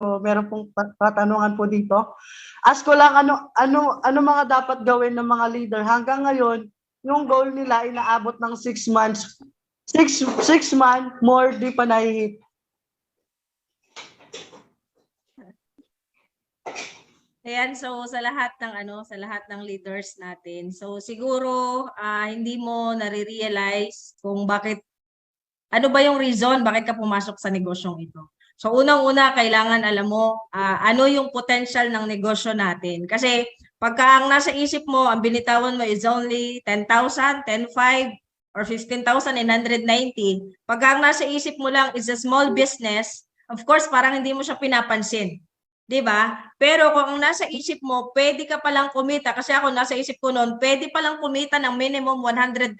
meron pong katanungan po dito. Ask ko lang ano ano ano mga dapat gawin ng mga leader hanggang ngayon yung goal nila inaabot ng 6 months. 6 6 month more di pa nahihit. Ayan, so sa lahat ng ano, sa lahat ng leaders natin. So siguro ah, hindi mo nare-realize kung bakit ano ba yung reason bakit ka pumasok sa negosyong ito. So unang-una kailangan alam mo ah, ano yung potential ng negosyo natin. Kasi pagka ang nasa isip mo, ang binitawan mo is only 10,000, 10,500 or 15,990. Pagka ang nasa isip mo lang is a small business, of course parang hindi mo siya pinapansin. 'di ba? Pero kung ang nasa isip mo, pwede ka palang kumita kasi ako nasa isip ko noon, pwede palang kumita ng minimum 100,000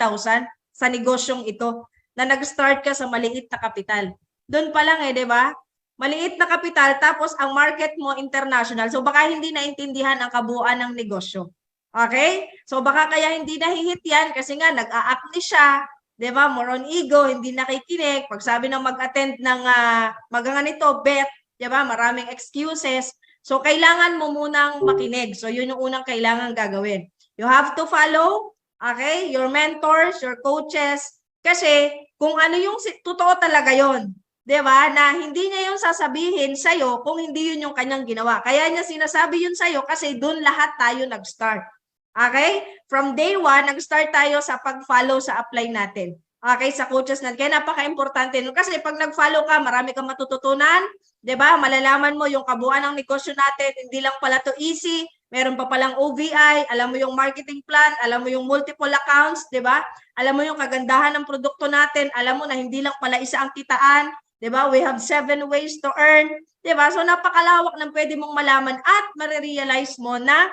sa negosyong ito na nag-start ka sa maliit na kapital. Doon pa lang eh, 'di ba? Maliit na kapital tapos ang market mo international. So baka hindi naintindihan ang kabuuan ng negosyo. Okay? So baka kaya hindi nahihit yan kasi nga nag-a-acne siya, 'di ba? More on ego, hindi nakikinig. Pag sabi ng mag-attend ng uh, maganganito, bet, 'di ba? Maraming excuses. So kailangan mo munang makinig. So yun yung unang kailangan gagawin. You have to follow, okay? Your mentors, your coaches kasi kung ano yung totoo talaga 'yon. 'Di ba? Na hindi niya yung sasabihin sa iyo kung hindi yun yung kanyang ginawa. Kaya niya sinasabi yun sa iyo kasi doon lahat tayo nag-start. Okay? From day one, nag-start tayo sa pag-follow sa apply natin. Okay, sa coaches natin. Kaya napaka-importante. Kasi pag nag-follow ka, marami kang matututunan. ba? Malalaman mo yung kabuuan ng negosyo natin, hindi lang pala to easy. Meron pa palang OVI, alam mo yung marketing plan, alam mo yung multiple accounts, 'di ba? Alam mo yung kagandahan ng produkto natin, alam mo na hindi lang pala isa ang kitaan, 'di ba? We have seven ways to earn, 'di ba? So napakalawak ng pwede mong malaman at marirealize mo na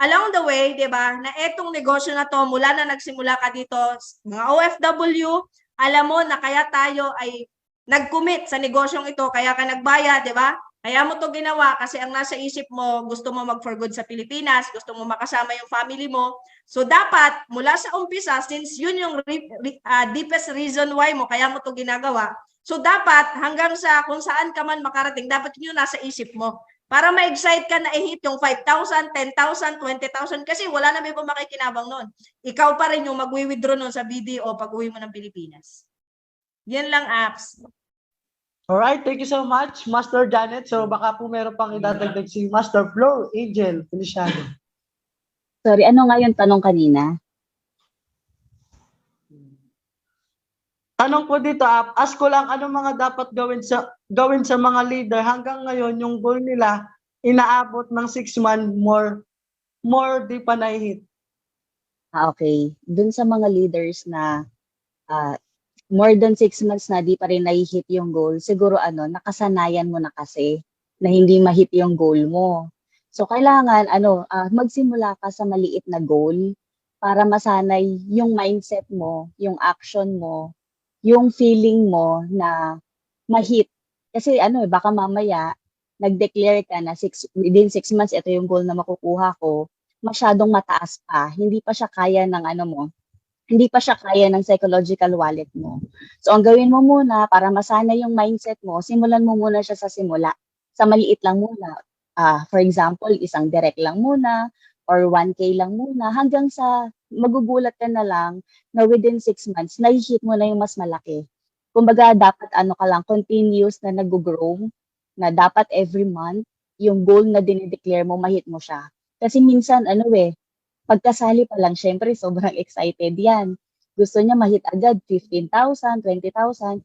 along the way, 'di ba? Na etong negosyo na to mula na nagsimula ka dito, mga OFW, alam mo na kaya tayo ay nag-commit sa negosyong ito, kaya ka nagbayad, di ba? Kaya mo to ginawa kasi ang nasa isip mo, gusto mo mag for good sa Pilipinas, gusto mo makasama yung family mo. So dapat mula sa umpisa, since yun yung re- re- ah, deepest reason why mo, kaya mo to ginagawa, so dapat hanggang sa kung saan ka man makarating, dapat yun nasa isip mo. Para ma-excite ka na i-hit yung 5,000, 10,000, 20,000 kasi wala na may makikinabang nun. Ikaw pa rin yung mag-withdraw nun sa BDO pag uwi mo ng Pilipinas. Yan lang apps. Alright, thank you so much, Master Janet. So baka po meron pang idadagdag si Master Flo, Angel, Feliciano. Sorry, ano nga yung tanong kanina? Tanong po dito, ah, ask ko lang ano mga dapat gawin sa gawin sa mga leader hanggang ngayon yung goal nila inaabot ng 6 month more more di pa nahihit. Ah, okay. Dun sa mga leaders na ah, more than six months na di pa rin nai-hit yung goal, siguro ano, nakasanayan mo na kasi na hindi ma-hit yung goal mo. So, kailangan, ano, ah, magsimula ka sa maliit na goal para masanay yung mindset mo, yung action mo, yung feeling mo na ma-hit. Kasi ano, eh, baka mamaya, nag-declare ka na six, within six months, ito yung goal na makukuha ko, masyadong mataas pa. Hindi pa siya kaya ng ano mo, hindi pa siya kaya ng psychological wallet mo. So, ang gawin mo muna para masanay yung mindset mo, simulan mo muna siya sa simula. Sa maliit lang muna. Ah, for example, isang direct lang muna or 1K lang muna hanggang sa magugulat ka na lang na within 6 months, nai-hit mo na yung mas malaki. Kumbaga, dapat ano ka lang, continuous na nag-grow, na dapat every month, yung goal na dinideclare mo, mahit mo siya. Kasi minsan, ano eh, pagkasali pa lang, syempre, sobrang excited yan. Gusto niya mahit agad 15,000, 20,000.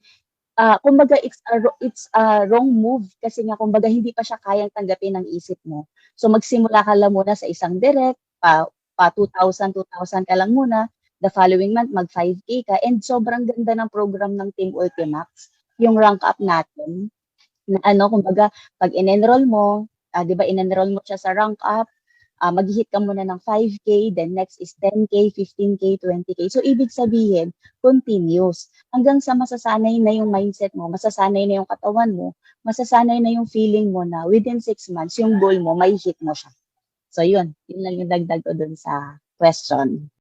Ah, kumbaga it's a it's a wrong move kasi nga kumbaga hindi pa siya kayang tanggapin ng isip mo. So magsimula ka lang muna sa isang direct, pa, pa 2,000, 2,000 ka lang muna. The following month, mag 5K ka. And sobrang ganda ng program ng Team Ultimax, yung rank up natin. Na ano, kumbaga, pag in-enroll mo, ah, di ba, in-enroll mo siya sa rank up, ah, mag-hit ka muna ng 5K, then next is 10K, 15K, 20K. So, ibig sabihin, continuous. Hanggang sa masasanay na yung mindset mo, masasanay na yung katawan mo, masasanay na yung feeling mo na within 6 months, yung goal mo, may hit mo siya. So, yun. Yun lang yung dagdag ko dun sa question.